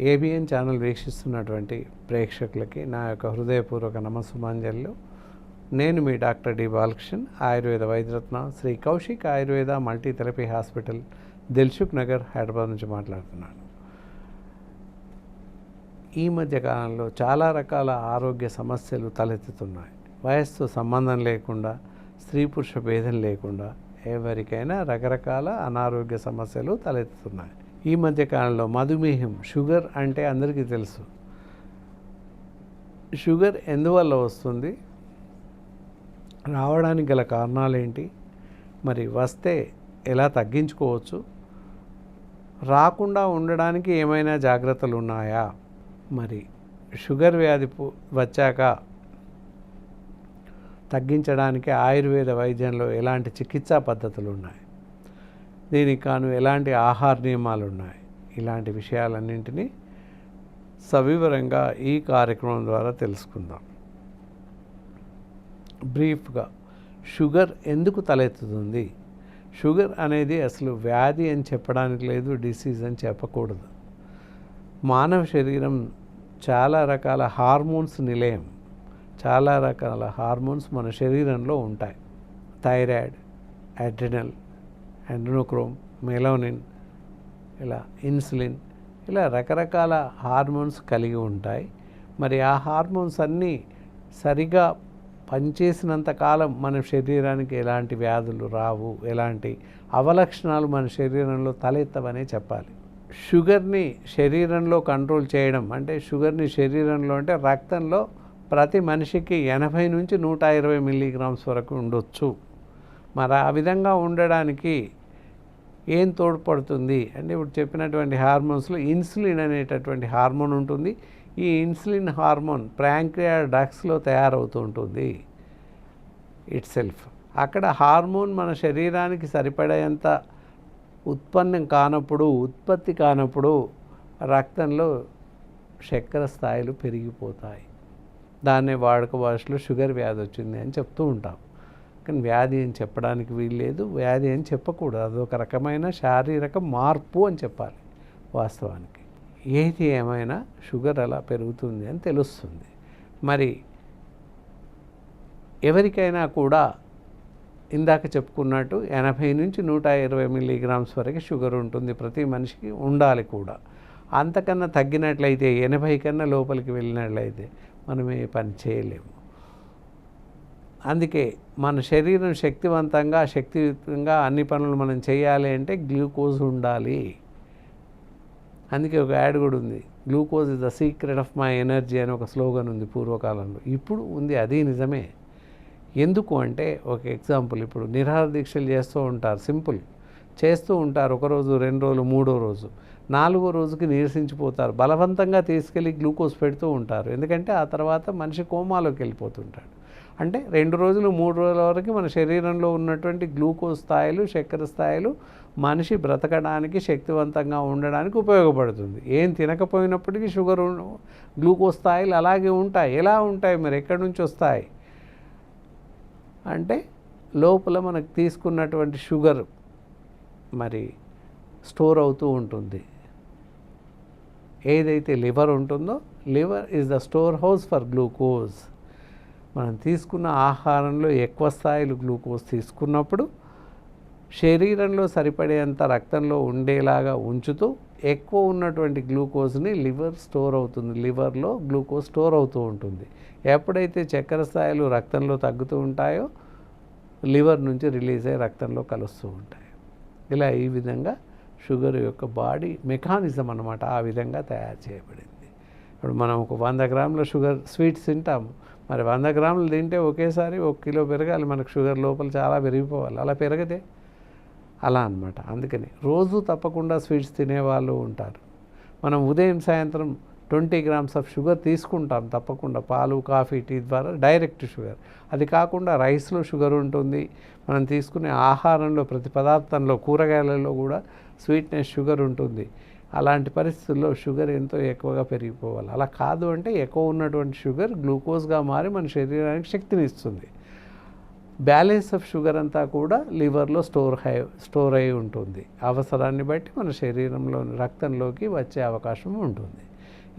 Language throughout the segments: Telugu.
ఏబిఎన్ ఛానల్ వీక్షిస్తున్నటువంటి ప్రేక్షకులకి నా యొక్క హృదయపూర్వక నమస్సుమాంజలు. నేను మీ doctor D Balakrishnan Ayurveda Vaidyaratna Shri Kaushik Ayurveda multi therapy hospital Dilsukhnagar Hyderabad నుంచి మాట్లాడుతున్నాను. ఈ మధ్య కాలంలో చాలా రకాల ఆరోగ్య సమస్యలు తలెత్తుతున్నాయి. వయస్సుతో సంబంధం లేకుండా స్త్రీ పురుష భేదం లేకుండా ఎవరికైనా రకరకాల అనారోగ్య సమస్యలు తలెత్తుతున్నాయి. ఈ మధ్యకాలంలో మధుమేహం షుగర్ అంటే అందరికీ తెలుసు. షుగర్ ఎందువల్ల వస్తుంది? రావడానికి గల కారణాలు ఏంటి మరి వస్తే ఎలా తగ్గించుకోవచ్చు? రాకుండా ఉండడానికి ఏమైనా జాగ్రత్తలు ఉన్నాయా? మరి షుగర్ వ్యాధి వచ్చాక తగ్గించడానికి ఆయుర్వేద వైద్యంలో ఎలాంటి చికిత్సా పద్ధతులు ఉన్నాయి? దీనికి కాను ఎలాంటి ఆహార నియమాలు ఉన్నాయి ఇలాంటి విషయాలన్నింటినీ సవివరంగా ఈ కార్యక్రమం ద్వారా తెలుసుకుందాం. బ్రీఫ్గా షుగర్ ఎందుకు తలెత్తుతుంది? షుగర్ అనేది అసలు వ్యాధి అని చెప్పడానికి లేదు డిసీజ్ అని చెప్పకూడదు. మానవ శరీరం చాలా రకాల హార్మోన్స్ నిలయం. చాలా రకాల హార్మోన్స్ మన శరీరంలో ఉంటాయి. థైరాయిడ్ అడ్రినల్ ఎండ్రోక్రోమ్ మెలోనిన్ ఇలా ఇన్సులిన్ ఇలా రకరకాల హార్మోన్స్ కలిగి ఉంటాయి. మరి ఆ హార్మోన్స్ అన్నీ సరిగా పనిచేసినంత కాలం మన శరీరానికి ఎలాంటి వ్యాధులు రావు ఎలాంటి అవలక్షణాలు మన శరీరంలో తలెత్తవనే చెప్పాలి. షుగర్ని శరీరంలో కంట్రోల్ చేయడం అంటే షుగర్ని శరీరంలో అంటే రక్తంలో ప్రతి మనిషికి ఎనభై నుంచి నూట ఇరవై మిల్లీగ్రామ్స్ వరకు ఉండొచ్చు. మరి ఆ విధంగా ఉండడానికి ఏం తోడ్పడుతుంది? అంటే ఇప్పుడు చెప్పినటువంటి హార్మోన్స్లో ఇన్సులిన్ అనేటటువంటి హార్మోన్ ఉంటుంది. ఈ ఇన్సులిన్ హార్మోన్ ప్రాంక్రియా డక్స్లో తయారవుతూ ఉంటుంది ఇట్ సెల్ఫ్ అక్కడ హార్మోన్ మన శరీరానికి సరిపడేంత ఉత్పన్నం కానప్పుడు ఉత్పత్తి కానప్పుడు రక్తంలో చక్కెర స్థాయిలు పెరిగిపోతాయి. దాన్నే వాడుక భాషలో షుగర్ వ్యాధి వచ్చింది అని చెప్తూ ఉంటాం. కానీ వ్యాధి అని చెప్పడానికి వీల్లేదు వ్యాధి అని చెప్పకూడదు. అదొక రకమైన శారీరక మార్పు అని చెప్పాలి వాస్తవానికి. ఏది ఏమైనా షుగర్ అలా పెరుగుతుంది అని తెలుస్తుంది. మరి ఎవరికైనా కూడా ఇందాక చెప్పుకున్నట్టు ఎనభై నుంచి నూట ఇరవై మిల్లీగ్రామ్స్ వరకు షుగర్ ఉంటుంది. ప్రతి మనిషికి ఉండాలి కూడా. అంతకన్నా తగ్గినట్లయితే ఎనభై కన్నా లోపలికి వెళ్ళినట్లయితే మనం ఏ పని చేయలేము. అందుకే మన శరీరం శక్తివంతంగా శక్తియుతంగా అన్ని పనులు మనం చేయాలి అంటే గ్లూకోజ్ ఉండాలి. అందుకే ఒక యాడ్ కూడా ఉంది. Glucose is the secret of my energy అని ఒక స్లోగన్ ఉంది పూర్వకాలంలో. ఇప్పుడు ఉంది అది నిజమే. ఎందుకు అంటే ఒక ఎగ్జాంపుల్ ఇప్పుడు నిరాహార దీక్షలు చేస్తూ ఉంటారు సింపుల్. చేస్తూ ఉంటారు ఒక రోజు రెండు రోజులు మూడో రోజు. నాలుగో రోజుకి నీరసించిపోతారు. బలవంతంగా తీసుకెళ్ళి గ్లూకోజ్ పెడుతూ ఉంటారు. ఎందుకంటే ఆ తర్వాత మనిషి కోమాలోకి వెళ్ళిపోతుంటాడు. అంటే రెండు రోజులు మూడు రోజుల వరకు మన శరీరంలో ఉన్నటువంటి గ్లూకోజ్ స్థాయిలు చక్కెర స్థాయిలు మనిషి బ్రతకడానికి శక్తివంతంగా ఉండడానికి ఉపయోగపడుతుంది. ఏం తినకపోయినప్పటికీ షుగర్ గ్లూకోజ్ స్థాయిలు అలాగే ఉంటాయి. ఎలా ఉంటాయి? మరి ఎక్కడి నుంచి వస్తాయి? అంటే లోపల మనకు తీసుకున్నటువంటి షుగర్ మరి స్టోర్ అవుతూ ఉంటుంది. ఏదైతే లివర్ ఉంటుందో liver is the store house for glucose. మనం తీసుకున్న ఆహారంలో ఎక్కువ స్థాయిలు గ్లూకోజ్ తీసుకున్నప్పుడు శరీరంలో సరిపడేంత రక్తంలో ఉండేలాగా ఉంచుతూ ఎక్కువ ఉన్నటువంటి గ్లూకోజ్ని లివర్ స్టోర్ అవుతుంది. లివర్లో గ్లూకోజ్ స్టోర్ అవుతూ ఉంటుంది. ఎప్పుడైతే చక్కెర స్థాయిలు రక్తంలో తగ్గుతూ ఉంటాయో లివర్ నుంచి రిలీజ్ అయ్యి రక్తంలో కలుస్తూ ఉంటాయి. ఇలా ఈ విధంగా షుగర్ యొక్క బాడీ మెకానిజం అనమాట ఆ విధంగా తయారు చేయబడింది. ఇప్పుడు మనం ఒక వంద గ్రాముల షుగర్ స్వీట్స్ తింటాము. మరి వంద గ్రాములు తింటే ఒకేసారి ఒక కిలో పెరగాలి మనకు షుగర్ లోపల చాలా పెరిగిపోవాలి. అలా పెరగదే అలా అన్నమాట. అందుకని రోజు తప్పకుండా స్వీట్స్ తినేవాళ్ళు ఉంటారు. మనం ఉదయం సాయంత్రం ట్వంటీ గ్రామ్స్ ఆఫ్ షుగర్ తీసుకుంటాం తప్పకుండా. పాలు కాఫీ టీ ద్వారా డైరెక్ట్ షుగర్. అది కాకుండా రైస్లో షుగర్ ఉంటుంది. మనం తీసుకునే ఆహారంలో ప్రతి పదార్థంలో కూరగాయలలో కూడా స్వీట్నెస్ షుగర్ ఉంటుంది. అలాంటి పరిస్థితుల్లో షుగర్ ఎంతో ఎక్కువగా పెరిగిపోవాలి. అలా కాదు అంటే ఎక్కువ ఉన్నటువంటి షుగర్ గ్లూకోజ్గా మారి మన శరీరానికి శక్తిని ఇస్తుంది బ్యాలెన్స్ ఆఫ్ షుగర్ అంతా కూడా లివర్లో స్టోర్ హై స్టోర్ అయి ఉంటుంది. అవసరాన్ని బట్టి మన శరీరంలో రక్తంలోకి వచ్చే అవకాశం ఉంటుంది.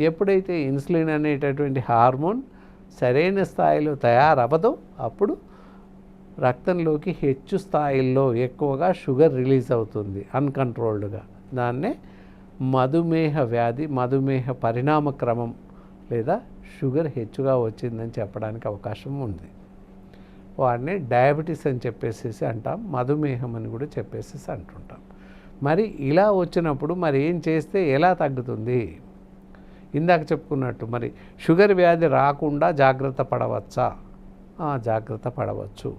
ఎప్పుడైతే ఇన్సులిన్ అనేటటువంటి హార్మోన్ సరైన స్థాయిలో తయారవ్వదో అప్పుడు రక్తంలోకి హెచ్చు స్థాయిల్లో ఎక్కువగా షుగర్ రిలీజ్ అవుతుంది అన్కంట్రోల్డ్గా. దాన్నే మధుమేహ వ్యాధి మధుమేహ పరిణామ క్రమం లేదా షుగర్ హెచ్చుగా వచ్చిందని చెప్పడానికి అవకాశం ఉంది. వాడిని డయాబెటీస్ అని చెప్పేసేసి అంటాం మధుమేహం అని కూడా చెప్పేసేసి అంటుంటాం. మరి ఇలా వచ్చినప్పుడు మరి ఏం చేస్తే ఎలా తగ్గుతుంది? ఇందాక చెప్పుకున్నట్టు మరి షుగర్ వ్యాధి రాకుండా జాగ్రత్త పడవచ్చా? జాగ్రత్త పడవచ్చు.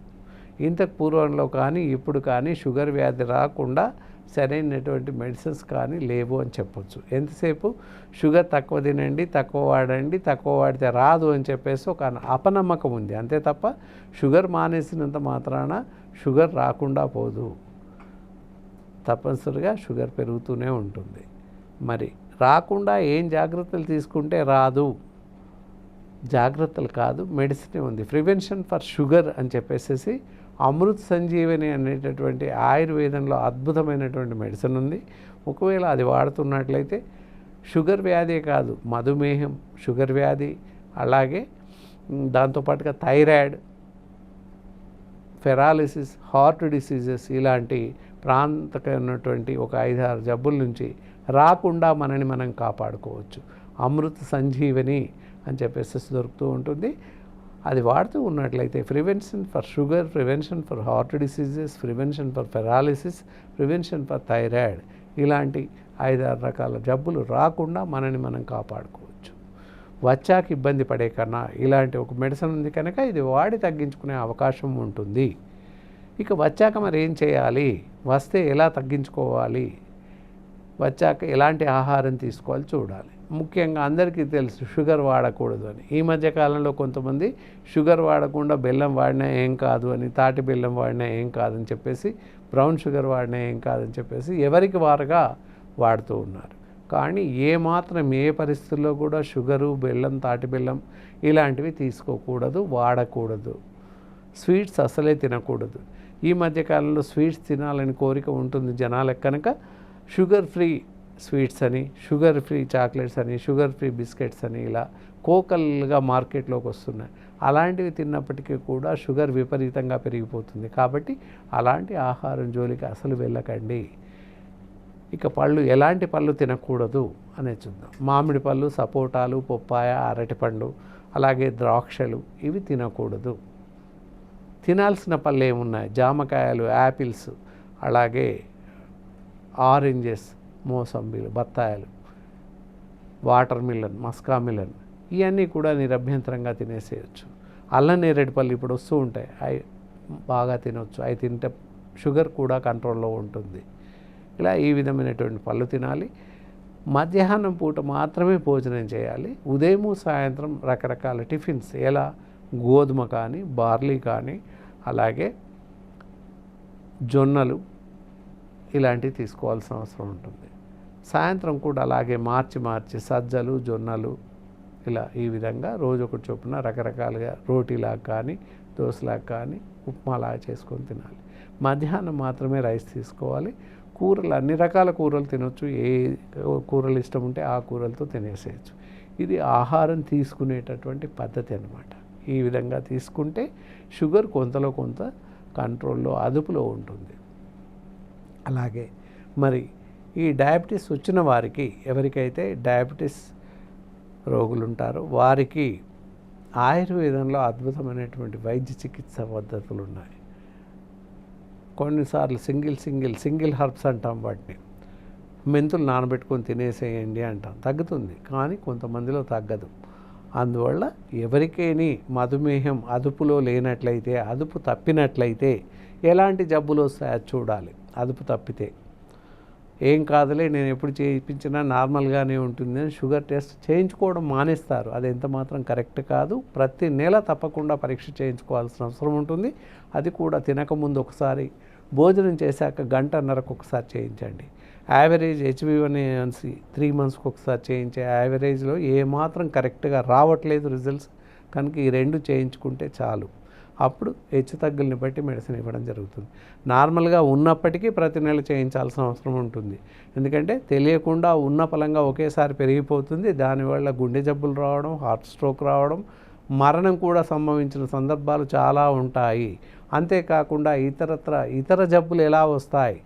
ఇంతకు పూర్వంలో కానీ ఇప్పుడు కానీ షుగర్ వ్యాధి రాకుండా సరైనటువంటి మెడిసిన్స్ కానీ లేవు అని చెప్పొచ్చు. ఎంతసేపు? షుగర్ తక్కువ తినండి తక్కువ వాడండి తక్కువ వాడితే రాదు అని చెప్పేసి ఒక అపనమ్మకం ఉంది. అంతే తప్ప షుగర్ మానేసినంత మాత్రాన షుగర్ రాకుండా పోదు. తప్పనిసరిగా షుగర్ పెరుగుతూనే ఉంటుంది. మరి రాకుండా ఏం జాగ్రత్తలు తీసుకుంటే రాదు? జాగ్రత్తలు కాదు మెడిసిన్ ఉంది. ప్రివెన్షన్ ఫర్ షుగర్ అని చెప్పేసి అమృత్ సంజీవని అనేటటువంటి ఆయుర్వేదంలో అద్భుతమైనటువంటి మెడిసిన్ ఉంది. ఒకవేళ అది వాడుతున్నట్లయితే షుగర్ వ్యాధే కాదు మధుమేహం షుగర్ వ్యాధి అలాగే దాంతోపాటుగా థైరాయిడ్ ఫెరాలిసిస్ హార్ట్ డిసీజెస్ ఇలాంటి ప్రాంతకమైనటువంటి ఒక ఐదారు జబ్బుల నుంచి రాకుండా మనని మనం కాపాడుకోవచ్చు. అమృత సంజీవని అని చెప్పేసి దొరుకుతూ ఉంటుంది. అది వాడుతూ ఉన్నట్లయితే prevention for sugar prevention for heart diseases prevention for paralysis prevention for thyroid ఇలాంటి ఐదారు రకాల జబ్బులు రాకుండా మనని మనం కాపాడుకోవచ్చు. వచ్చాక ఇబ్బంది పడే కన్నా ఇలాంటి ఒక మెడిసిన్ ఉంది కనుక ఇది వాడి తగ్గించుకునే అవకాశం ఉంటుంది. ఇక వచ్చాక మరి ఏం చేయాలి? వస్తే ఎలా తగ్గించుకోవాలి? వచ్చాక ఎలాంటి ఆహారం తీసుకోవాలి? చూడాలి. ముఖ్యంగా అందరికీ తెలుసు షుగర్ వాడకూడదు అని. ఈ మధ్య కాలంలో కొంతమంది షుగర్ వాడకుండా బెల్లం వాడినా ఏం కాదు అని తాటి బెల్లం వాడినా ఏం కాదని చెప్పేసి బ్రౌన్ షుగర్ వాడినా ఏం కాదని చెప్పేసి ఎవరికి వారుగా వాడుతూ ఉన్నారు. కానీ ఏమాత్రం ఏ పరిస్థితుల్లో కూడా షుగరు బెల్లం తాటి బెల్లం ఇలాంటివి తీసుకోకూడదు వాడకూడదు. స్వీట్స్ అసలే తినకూడదు. ఈ మధ్యకాలంలో స్వీట్స్ తినాలని కోరిక ఉంటుంది జనాలకు కనుక. షుగర్ ఫ్రీ స్వీట్స్ అని షుగర్ ఫ్రీ చాక్లెట్స్ అని షుగర్ ఫ్రీ బిస్కెట్స్ అని ఇలా కోకల్గా మార్కెట్లోకి వస్తున్నాయి. అలాంటివి తిన్నప్పటికీ కూడా షుగర్ విపరీతంగా పెరిగిపోతుంది. కాబట్టి అలాంటి ఆహారం జోలికి అసలు వెళ్ళకండి. ఇక పళ్ళు ఎలాంటి పళ్ళు తినకూడదు అనే చూద్దాం. మామిడి పళ్ళు సపోటాలు పొప్పాయ అరటిపండు అలాగే ద్రాక్షలు ఇవి తినకూడదు. తినాల్సిన పళ్ళు ఏమున్నాయి? జామకాయలు యాపిల్స్ అలాగే ఆరెంజెస్ మోసంబీలు బత్తాయిలు వాటర్ మిలన్ మస్కా మిలన్ ఇవన్నీ కూడా నిరభ్యంతరంగా తినేసేయచ్చు. అల్లం నేరేడుపల్లి పళ్ళు ఇప్పుడు వస్తూ ఉంటాయి. అవి బాగా తినొచ్చు. అవి తింటే షుగర్ కూడా కంట్రోల్లో ఉంటుంది. ఇలా ఈ విధమైనటువంటి పళ్ళు తినాలి. మధ్యాహ్నం పూట మాత్రమే భోజనం చేయాలి. ఉదయము సాయంత్రం రకరకాల టిఫిన్స్ ఎలా? గోధుమ కానీ బార్లీ కానీ అలాగే జొన్నలు ఇలాంటివి తీసుకోవాల్సిన అవసరం ఉంటుంది. సాయంత్రం కూడా అలాగే మార్చి మార్చి సజ్జలు జొన్నలు ఇలా ఈ విధంగా రోజు ఒకటి చొప్పున రకరకాలుగా రోటీలాగా కానీ దోశలాగా కానీ ఉప్మాలాగా చేసుకొని తినాలి. మధ్యాహ్నం మాత్రమే రైస్ తీసుకోవాలి. కూరలు అన్ని రకాల కూరలు తినొచ్చు. ఏ కూరలు ఇష్టం ఉంటే ఆ కూరలతో తినేసేయచ్చు. ఇది ఆహారం తీసుకునేటటువంటి పద్ధతి అన్నమాట. ఈ విధంగా తీసుకుంటే షుగర్ కొంతలో కొంత కంట్రోల్లో అదుపులో ఉంటుంది. అలాగే మరి ఈ డయాబెటీస్ వచ్చిన వారికి ఎవరికైతే డయాబెటీస్ రోగులు ఉంటారో వారికి ఆయుర్వేదంలో అద్భుతమైనటువంటి వైద్య చికిత్స పద్ధతులు ఉన్నాయి కొన్నిసార్లు సింగిల్ సింగిల్ సింగిల్ హర్బ్స్ అంటాం వాటిని. మెంతులు నానబెట్టుకొని తినేసేయండి అంటాం. తగ్గుతుంది కానీ కొంతమందిలో తగ్గదు. అందువల్ల ఎవరికైనా మధుమేహం అదుపులో లేనట్లయితే అదుపు తప్పినట్లయితే ఎలాంటి జబ్బులు వస్తాయో చూడాలి. అదుపు తప్పితే. ఏం కాదులే నేను ఎప్పుడు చేయించినా నార్మల్గానే ఉంటుంది అని షుగర్ టెస్ట్ చేయించుకోవడం మానేస్తారు. అది ఎంత మాత్రం కరెక్ట్ కాదు. ప్రతి నెల తప్పకుండా పరీక్ష చేయించుకోవాల్సిన అవసరం ఉంటుంది. అది కూడా తినకముందు ఒకసారి భోజనం చేశాక గంటన్నరకు ఒకసారి చేయించండి. యావరేజ్ హెచ్బివన్సీ త్రీ మంత్స్కి ఒకసారి చేయించే యావరేజ్లో ఏమాత్రం కరెక్ట్గా రావట్లేదు రిజల్ట్స్. కనుక ఈ రెండు చేయించుకుంటే చాలు. అప్పుడు హెచ్చు తగ్గుల్ని బట్టి మెడిసిన్ ఇవ్వడం జరుగుతుంది. నార్మల్గా ఉన్నప్పటికీ ప్రతి నెల చేయించాల్సిన అవసరం ఉంటుంది. ఎందుకంటే తెలియకుండా ఉన్న పలంగా ఒకేసారి పెరిగిపోతుంది. దానివల్ల గుండె జబ్బులు రావడం హార్ట్ స్ట్రోక్ రావడం మరణం కూడా సంభవించిన సందర్భాలు చాలా ఉంటాయి. అంతేకాకుండా ఇతరత్ర ఇతర జబ్బులు ఎలా వస్తాయి?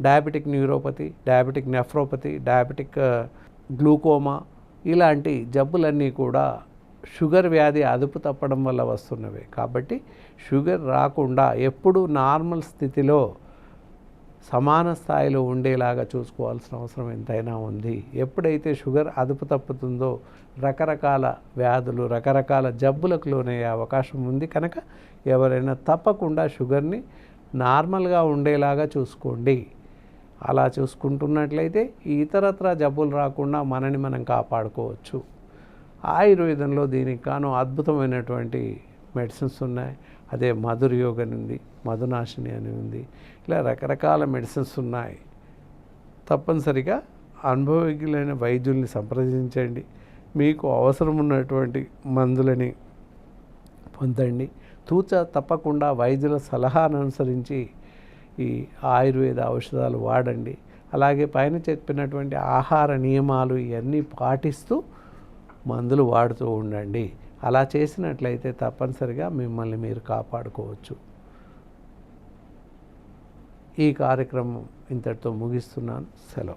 Diabetic neuropathy diabetic nephropathy diabetic glaucoma ఇలాంటి జబ్బులన్నీ కూడా షుగర్ వ్యాధి అదుపు తప్పడం వల్ల వస్తున్నవే. కాబట్టి షుగర్ రాకుండా ఎప్పుడు నార్మల్ స్థితిలో సమాన స్థాయిలో ఉండేలాగా చూసుకోవాల్సిన అవసరం ఎంతైనా ఉంది. ఎప్పుడైతే షుగర్ అదుపు తప్పుతుందో రకరకాల వ్యాధులు రకరకాల జబ్బులకు లోనయ్యే అవకాశం ఉంది కనుక ఎవరైనా తప్పకుండా షుగర్ని నార్మల్గా ఉండేలాగా చూసుకోండి. అలా చూసుకుంటున్నట్లయితే ఈ ఇతరత్ర జబ్బులు రాకుండా మనని మనం కాపాడుకోవచ్చు. ఆయుర్వేదంలో దీనికి గాను అద్భుతమైనటువంటి మెడిసిన్స్ ఉన్నాయి. అదే మధురయోగ అని ఉంది మధునాశిని అని ఉంది. ఇలా రకరకాల మెడిసిన్స్ ఉన్నాయి. తప్పనిసరిగా అనుభవజ్ఞులైన వైద్యుల్ని సంప్రదించండి. మీకు అవసరం ఉన్నటువంటి మందులని పొందండి. తూచ తప్పకుండా వైద్యుల సలహాను అనుసరించి ఈ ఆయుర్వేద ఔషధాలు వాడండి. అలాగే పైన చెప్పినటువంటి ఆహార నియమాలు ఇవన్నీ పాటిస్తూ మందులు వాడుతూ ఉండండి. అలా చేసినట్లయితే తప్పనిసరిగా మిమ్మల్ని మీరు కాపాడుకోవచ్చు. ఈ కార్యక్రమం ఇంతటితో ముగిస్తున్నాను. సెలవు.